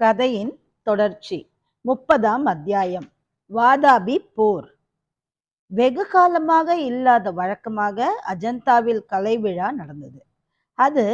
கதையின் தொடர்ச்சி. முப்பதாம் அத்தியாயம். வாதாபி போர். வெகு காலமாக இல்லாத வழக்கமாக அஜந்தாவில் கலை விழா நடந்தது. அது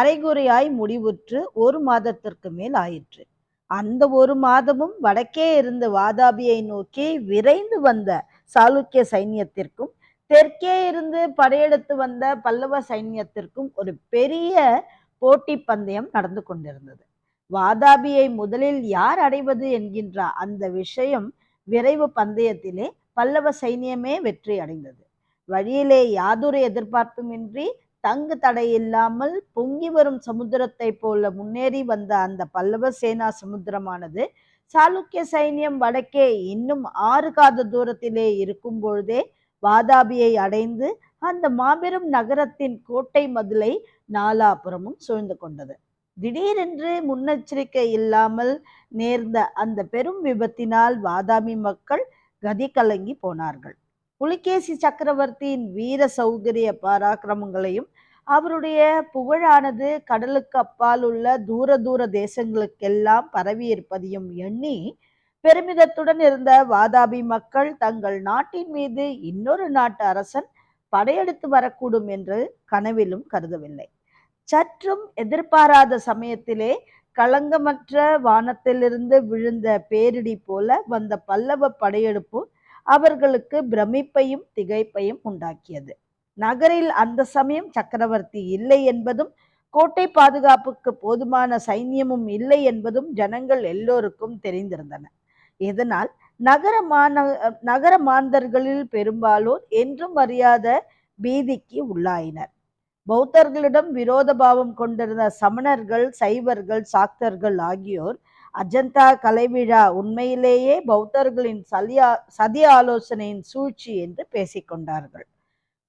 அரைகுறையாய் முடிவுற்று ஒரு மாதத்திற்கு மேல் ஆயிற்று. அந்த ஒரு மாதமும் வடக்கே இருந்து வாதாபியை நோக்கி விரைந்து வந்த சாளுக்கிய சைன்யத்திற்கும் தெற்கே இருந்து படையெடுத்து வந்த பல்லவ சைன்யத்திற்கும் ஒரு பெரிய போட்டி பந்தயம் நடந்து கொண்டிருந்தது. வாதாபியை முதலில் யார் அடைவது என்கின்ற அந்த விஷயம் விரைவு பந்தயத்திலே பல்லவ சைன்யமே வெற்றி அடைந்தது. வழியிலே யாதொரு எதிர்பார்ப்புமின்றி தங்கு தடை இல்லாமல் பொங்கி வரும் சமுத்திரத்தை போல முன்னேறி வந்த அந்த பல்லவ சேனா சமுத்திரமானது சாளுக்கிய சைன்யம் வடக்கே இன்னும் ஆறு காத தூரத்திலே இருக்கும் பொழுதே வாதாபியை அடைந்து அந்த மாபெரும் நகரத்தின் கோட்டை மதிலை நாலாபுரமும் சூழ்ந்து கொண்டது. திடீரென்று முன்னெச்சரிக்கை இல்லாமல் நேர்ந்த அந்த பெரும் விபத்தினால் வாதாமி மக்கள் கதி கலங்கி போனார்கள். புலிகேசி சக்கரவர்த்தியின் வீர சௌகரிய பராக்கிரமங்களையும் அவருடைய புகழானது கடலுக்கு அப்பால் உள்ள தூர தூர தேசங்களுக்கெல்லாம் பரவியிருப்பதையும் எண்ணி பெருமிதத்துடன் இருந்த வாதாபி மக்கள் தங்கள் நாட்டின் மீது இன்னொரு நாட்டு அரசன் படையெடுத்து வரக்கூடும் என்று கனவிலும் கருதவில்லை. சற்றும் எதிர்பாராத சமயத்திலே களங்கமற்ற வானத்திலிருந்து விழுந்த பேரிடி போல வந்த பல்லவ படையெடுப்பு அவர்களுக்கு பிரமிப்பையும் திகைப்பையும் உண்டாக்கியது. நகரில் அந்த சமயம் சக்கரவர்த்தி இல்லை என்பதும் கோட்டை பாதுகாப்புக்கு போதுமான சைன்யமும் இல்லை என்பதும் ஜனங்கள் எல்லோருக்கும் தெரிந்திருந்தன. இதனால் நகர மான நகர மாந்தர்களில் பெரும்பாலோர் என்றும் அறியாத பீதிக்கு உள்ளாயினர். பௌத்தர்களிடம் விரோத பாவம் கொண்டிருந்த சமணர்கள் சைவர்கள் சாக்தர்கள் ஆகியோர் அஜந்தா கலைவிழா உண்மையிலேயே பௌத்தர்களின் சலியா சதி ஆலோசனையின் சூழ்ச்சி என்று பேசிக்கொண்டார்கள்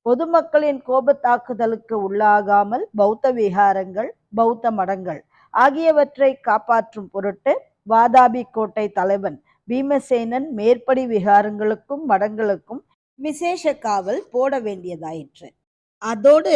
பொதுமக்களின் கோபத்தாக்குதலுக்கு உள்ளாகாமல் பௌத்த விகாரங்கள் பௌத்த மடங்கள் ஆகியவற்றை காப்பாற்றும் பொருட்டு வாதாபி கோட்டை தலைவன் பீமசேனன் மேற்படி விகாரங்களுக்கும் மடங்களுக்கும் விசேஷ காவல் போட வேண்டியதாயிற்று. அதோடு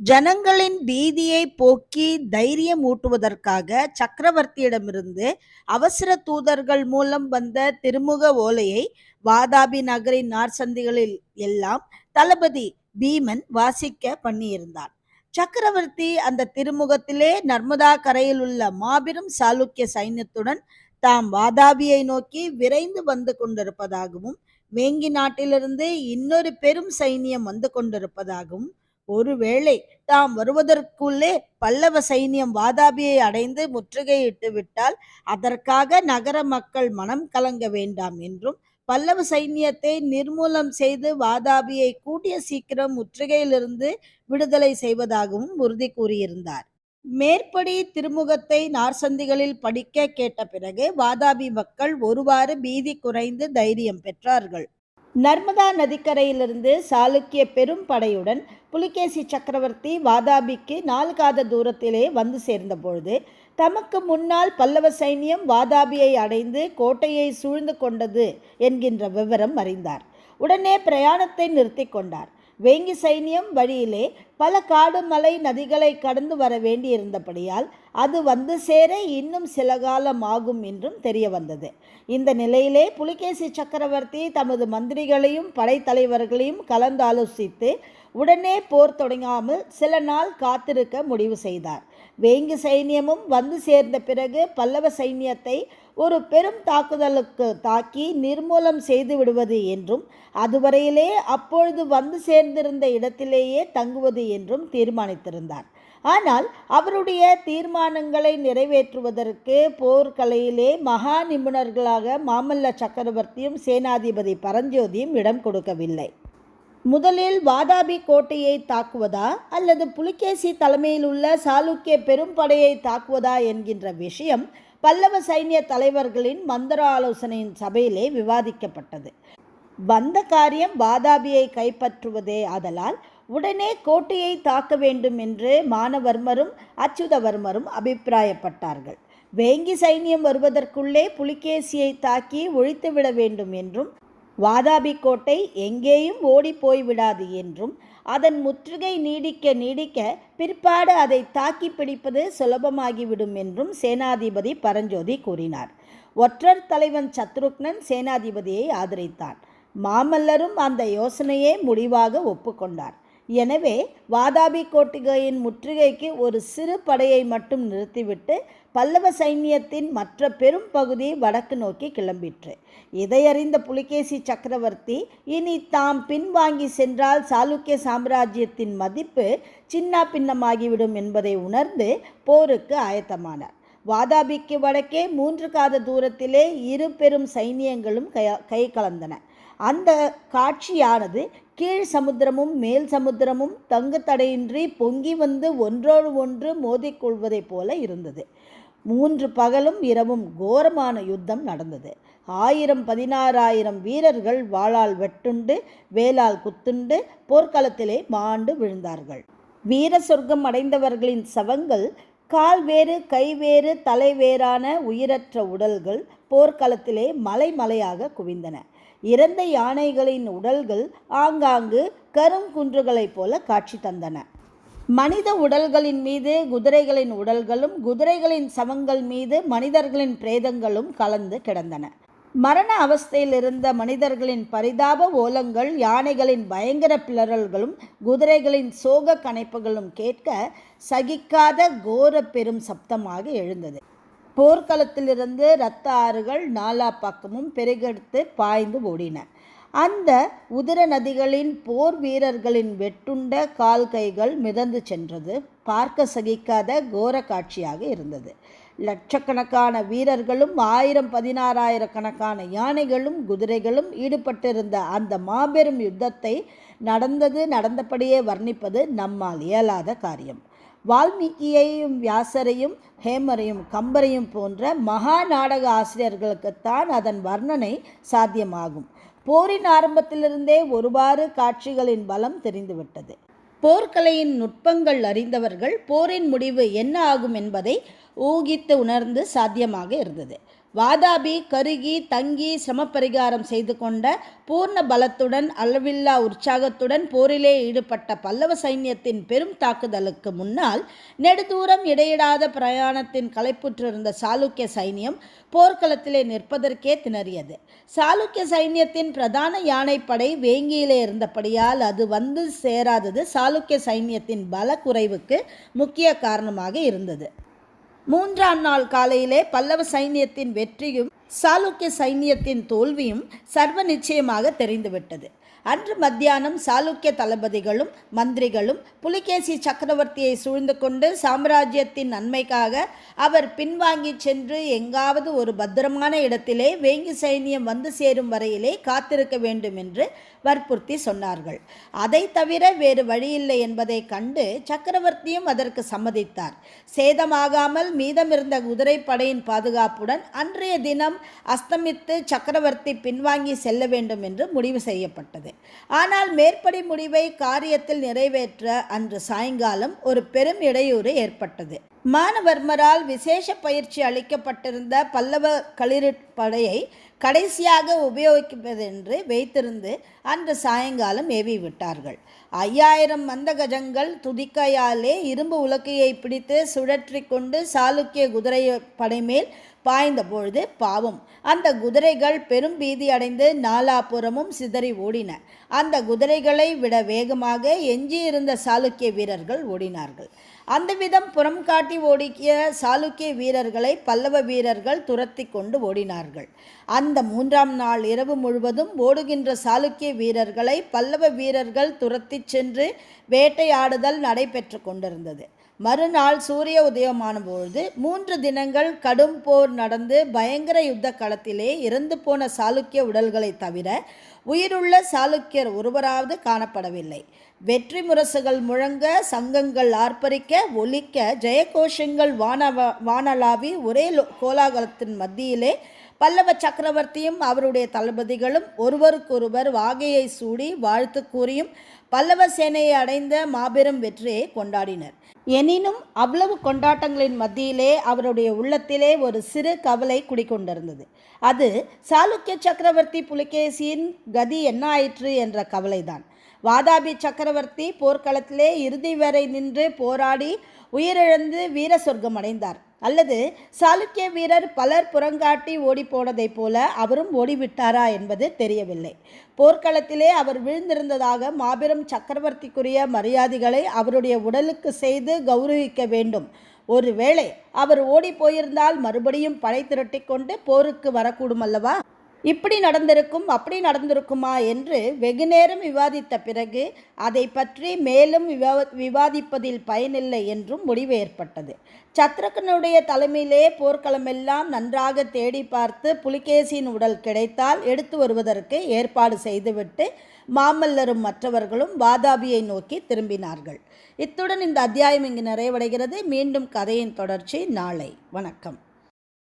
ஜனங்களின் பீதியை போக்கி தைரியம் ஊட்டுவதற்காக சக்கரவர்த்தியிடமிருந்து அவசர தூதர்கள் மூலம் வந்த திருமுக ஓலையை வாதாபி நகரின் நார்சந்திகளில் எல்லாம் தளபதி பீமன் வாசிக்க பண்ணியிருந்தான் சக்கரவர்த்தி அந்த திருமுகத்திலே நர்மதா கரையில் உள்ள மாபெரும் சாளுக்கிய சைன்யத்துடன் தாம் வாதாபியை நோக்கி விரைந்து வந்து கொண்டிருப்பதாகவும் வேங்கி நாட்டிலிருந்து இன்னொரு பெரும் சைனியம் வந்து கொண்டிருப்பதாகவும் ஒருவேளை தாம் வருவதற்குள்ளே பல்லவ சைனியம் வாதாபியை அடைந்து முற்றுகையிட்டு விட்டால் அதற்காக நகர மக்கள் மனம் கலங்க வேண்டாம் என்றும் பல்லவ சைன்யத்தை நிர்மூலம் செய்து வாதாபியை கூடிய சீக்கிரம் முற்றுகையிலிருந்து விடுதலை செய்வதாகவும் உறுதி கூறியிருந்தார். மேற்படி திருமுகத்தை நார்சந்திகளில் படிக்க கேட்ட பிறகு வாதாபி மக்கள் ஒருவாறு பீதி குறைந்து தைரியம் பெற்றார்கள். நர்மதா நதிக்கரையிலிருந்து சாளுக்கிய பெரும் படையுடன் புலிகேசி சக்கரவர்த்தி வாதாபிக்கு நாலு காத தூரத்திலே வந்து சேர்ந்தபொழுது தமக்கு முன்னால் பல்லவ சைன்யம் வாதாபியை அடைந்து கோட்டையை சூழ்ந்து கொண்டது என்கின்ற விவரம் அறிந்தார். உடனே பிரயாணத்தை நிறுத்தி கொண்டார். வேங்கி சைன்யம் வழியிலே பல காடு மலை நதிகளை கடந்து வர வேண்டியிருந்தபடியால் அது வந்து சேர இன்னும் சில காலம் ஆகும் என்றும் தெரிய வந்தது இந்த நிலையிலே புலிகேசி சக்கரவர்த்தி தமது மந்திரிகளையும் படைத்தலைவர்களையும் கலந்து ஆலோசித்து உடனே போர் தொடங்காமல் சில நாள் காத்திருக்க முடிவு செய்தார். வேங்கி சைன்யமும் வந்து சேர்ந்த பிறகு பல்லவ சைன்யத்தை ஒரு பெரும் தாக்குதலுக்கு தாக்கி நிர்மூலம் செய்து விடுவது என்றும் அதுவரையிலே அப்பொழுது வந்து சேர்ந்திருந்த இடத்திலேயே தங்குவது என்றும் தீர்மானித்திருந்தார். ஆனால் அவருடைய தீர்மானங்களை நிறைவேற்றுவதற்கு போர்க்கலையிலே மகா நிபுணர்களாக மாமல்ல சக்கரவர்த்தியும் சேனாதிபதி பரஞ்சோதியும் இடம் கொடுக்கவில்லை. முதலில் வாதாபி கோட்டையை தாக்குவதா அல்லது புலிகேசி தலைமையில் உள்ள சாளுக்கிய பெரும்படையை தாக்குவதா என்கின்ற விஷயம் பல்லவ சைன்ய தலைவர்களின் மந்திர ஆலோசனையின் சபையிலே விவாதிக்கப்பட்டது. வந்த காரியம் வாதாபியை கைப்பற்றுவதே ஆதலால் உடனே கோட்டையை தாக்க வேண்டும் என்று மானவர்மரும் அச்சுதவர்மரும் அபிப்பிராயப்பட்டார்கள். வேங்கி சைன்யம் வருவதற்குள்ளே புலிகேசியை தாக்கி ஒழித்துவிட வேண்டும் என்றும் வாதாபி கோட்டை எங்கேயும் ஓடி போய்விடாது என்றும் அதன் முற்றுகை நீடிக்க நீடிக்க பிற்பாடு அதை தாக்கி பிடிப்பது சுலபமாகிவிடும் என்றும் சேனாதிபதி பரஞ்சோதி கூறினார். ஒற்றர் தலைவன் சத்ருக்னன் சேனாதிபதியை ஆதரித்தான். மாமல்லரும் அந்த யோசனையே முடிவாக ஒப்புக்கொண்டார். எனவே வாதாபி கோட்டிகையின் முற்றுகைக்கு ஒரு சிறு படையை மட்டும் நிறுத்திவிட்டு பல்லவ சைன்யத்தின் மற்ற பெரும் பகுதி வடக்கு நோக்கி கிளம்பிற்று. இதையறிந்த புலிகேசி சக்கரவர்த்தி இனி தாம் பின்வாங்கி சென்றால் சாளுக்கிய சாம்ராஜ்யத்தின் மதிப்பு சின்ன பின்னமாகிவிடும் என்பதை உணர்ந்து போருக்கு ஆயத்தமானார். வாதாபிக்கு வடக்கே மூன்று காத தூரத்திலே இரு பெரும் சைனியங்களும் கை கலந்தன. அந்த காட்சியானது கீழ் சமுத்திரமும் மேல் சமுத்திரமும் தங்கு தடையின்றி பொங்கி வந்து ஒன்றோடு ஒன்று மோதிக்கொள்வதைப் போல இருந்தது. மூன்று பகலும் இரவும் கோரமான யுத்தம் நடந்தது. ஆயிரம் பதினாறாயிரம் வீரர்கள் வாளால் வெட்டுண்டு வேலால் குத்துண்டு போர்க்களத்திலே மாண்டு விழுந்தார்கள். வீர சொர்க்கம் அடைந்தவர்களின் சவங்கள் கால் வேறு கை வேறு தலை வேறான உயிரற்ற உடல்கள் போர்க்களத்திலே மலை மலையாக குவிந்தன. இறந்த யானைகளின் உடல்கள் ஆங்காங்கு கருங்குன்றுகளைப் போல காட்சி தந்தன. மனித உடல்களின் மீது குதிரைகளின் உடல்களும் குதிரைகளின் சவங்கள் மீது மனிதர்களின் பிரேதங்களும் கலந்து கிடந்தன. மரண அவஸ்தையில் இருந்த மனிதர்களின் பரிதாப ஓலங்கள் யானைகளின் பயங்கர பிளறல்களும் குதிரைகளின் சோக கணைப்புகளும் கேட்க சகிக்காத கோர பெரும் சப்தமாக எழுந்தது. போர்க்களத்திலிருந்து இரத்த ஆறுகள் நாலா பக்கமும் பெருகெடுத்து பாய்ந்து ஓடின. அந்த உதிர நதிகளின் போர் வீரர்களின் வெட்டுண்ட கால் கைகள் மிதந்து சென்றது. பார்க்க சகிக்காத கோர காட்சியாக இருந்தது. லட்சக்கணக்கான வீரர்களும் ஆயிரம் பதினாறாயிரக்கணக்கான யானைகளும் குதிரைகளும் ஈடுபட்டிருந்த அந்த மாபெரும் யுத்தத்தை நடந்தது நடந்தபடியே வர்ணிப்பது நம்மால் இயலாத காரியம். வால்மீகியையும் வியாசரையும் ஹேமரையும் கம்பரையும் போன்ற மகா நாடக ஆசிரியர்களுக்குத்தான் அதன் வர்ணனை சாத்தியமாகும். போரின் ஆரம்பத்திலிருந்தே ஒருவாறு காட்சிகளின் பலம் தெரிந்துவிட்டது. போர்க்கலையின் நுட்பங்கள் அறிந்தவர்கள் போரின் முடிவு என்ன ஆகும் என்பதை ஊகித்து உணர்ந்து சாத்தியமாக இருந்தது. வாதாபி கருகி தங்கி சிரமப்பரிகாரம் செய்து கொண்ட பூர்ண பலத்துடன் அளவில்லா உற்சாகத்துடன் போரிலே ஈடுபட்ட பல்லவ சைன்யத்தின் பெரும் தாக்குதலுக்கு முன்னால் நெடுதூரம் இடையிடாத பிரயாணத்தின் களைப்புற்றிருந்த சாளுக்கிய சைன்யம் போர்க்களத்திலே நிற்பதற்கே திணறியது. சாளுக்கிய சைன்யத்தின் பிரதான யானைப்படை வேங்கியிலே இருந்தபடியால் அது வந்து சேராதது சாளுக்கிய சைன்யத்தின் பல குறைவுக்கு முக்கிய காரணமாக இருந்தது. மூன்றாம் நாள் காலையிலே பல்லவ சைன்யத்தின் வெற்றியும் சாளுக்கிய சைன்யத்தின் தோல்வியும் சர்வ நிச்சயமாக தெரிந்துவிட்டது. அன்று மத்தியானம் சாளுக்கிய தளபதிகளும் மந்திரிகளும் புலிகேசி சக்கரவர்த்தியை சூழ்ந்து கொண்டு சாம்ராஜ்யத்தின் நன்மைக்காக அவர் பின்வாங்கி சென்று எங்காவது ஒரு பத்திரமான இடத்திலே வேங்கி சைனியம் வந்து சேரும் வரையிலே காத்திருக்க வேண்டும் என்று வற்புறுத்தி சொன்னார்கள். அதை தவிர வேறு வழியில்லை என்பதை கண்டு சக்கரவர்த்தியும் அதற்கு சம்மதித்தார். சேதமாகாமல் மீதமிருந்த குதிரைப்படையின் பாதுகாப்புடன் அன்றைய தினம் அஸ்தமித்து சக்கரவர்த்தி பின்வாங்கி செல்ல வேண்டும் என்று முடிவு செய்யப்பட்டது. ஆனால் மேற்படி முடிவை காரியத்தில் நிறைவேற்ற அன்று சாயங்காலம் ஒரு பெரும் இடையூறு ஏற்பட்டது. மானவர்மரால் விசேஷ பயிற்சி அளிக்கப்பட்டிருந்த பல்லவ களிறுப்படையை கடைசியாக உபயோகிப்பதென்று வைத்திருந்து அன்று சாயங்காலம் ஏவி விட்டார்கள் ஐயாயிரம் மந்த கஜங்கள் துதிக்கையாலே இரும்பு உலக்கையை பிடித்து சுழற்றி கொண்டு சாளுக்கிய குதிரை படைமேல் பாய்ந்த பொழுது பாவம். அந்த குதிரைகள் பெரும் பீதி அடைந்து நாலாபுறமும் சிதறி ஓடின. அந்த குதிரைகளை விட வேகமாக எஞ்சியிருந்த சாளுக்கிய வீரர்கள் ஓடினார்கள். அந்த விதம் புறம் காட்டி ஓடிக்கிய சாளுக்கிய வீரர்களை பல்லவ வீரர்கள் துரத்தி கொண்டு ஓடினார்கள். அந்த மூன்றாம் நாள் இரவு முழுவதும் ஓடுகின்ற சாளுக்கிய வீரர்களை பல்லவ வீரர்கள் துரத்தி சென்று வேட்டையாடுதல் நடைபெற்று கொண்டிருந்தது. மறுநாள் சூரிய உதயமான பொழுது மூன்று தினங்கள் கடும் போர் நடந்து பயங்கர யுத்த களத்திலே இறந்து போன சாளுக்கிய உடல்களை தவிர உயிருள்ள சாளுக்கியர் ஒருவராவது காணப்படவில்லை. வெற்றி முரசுகள் முழங்க சங்கங்கள் ஆர்ப்பரிக்க ஒலிக்க ஜெயகோஷங்கள் வானவ வானலாவி ஒரே கோலாகலத்தின் மத்தியிலே பல்லவ சக்கரவர்த்தியும் அவருடைய தளபதிகளும் ஒருவருக்கொருவர் வாகையை சூடி வாழ்த்து கூறியும் பல்லவ சேனையை அடைந்த மாபெரும் வெற்றியை கொண்டாடினர். எனினும் அவ்வளவு கொண்டாட்டங்களின் மத்தியிலே அவருடைய உள்ளத்திலே ஒரு சிறு கவலை குடிக்கொண்டிருந்தது அது சாளுக்கிய சக்கரவர்த்தி புலிகேசியின் கதி என்ன ஆயிற்று என்ற கவலைதான். வாதாபி சக்கரவர்த்தி போர்க்களத்திலே இறுதி வரை நின்று போராடி உயிரிழந்து வீர சொர்க்கம் அடைந்தார் அல்லது சாளுக்கிய வீரர் பலர் புறங்காட்டி ஓடிப்போனதைப் போல அவரும் ஓடிவிட்டாரா என்பது தெரியவில்லை. போர்க்களத்திலே அவர் விழுந்திருந்ததாக மாபெரும் சக்கரவர்த்திக்குரிய மரியாதைகளை அவருடைய உடலுக்கு செய்து கௌரவிக்க வேண்டும். ஒருவேளை அவர் ஓடி போயிருந்தால் மறுபடியும் படை திரட்டிக்கொண்டு போருக்கு வரக்கூடும் அல்லவா? இப்படி நடந்திருக்கும் அப்படி நடந்திருக்குமா என்று வெகுநேரம் விவாதித்த பிறகு அதை பற்றி மேலும் விவா விவாதிப்பதில் பயனில்லை என்றும் முடிவு ஏற்பட்டது. சத்ருகனுடைய தலைமையிலே போர்க்களமெல்லாம் நன்றாக தேடி பார்த்து புலிகேசியின் உடல் கிடைத்தால் எடுத்து வருவதற்கு ஏற்பாடு செய்துவிட்டு மாமல்லரும் மற்றவர்களும் வாதாபியை நோக்கி திரும்பினார்கள். இத்துடன் இந்த அத்தியாயம் இங்கு நிறைவடைகிறது. மீண்டும் கதையின் தொடர்ச்சி நாளை. வணக்கம்.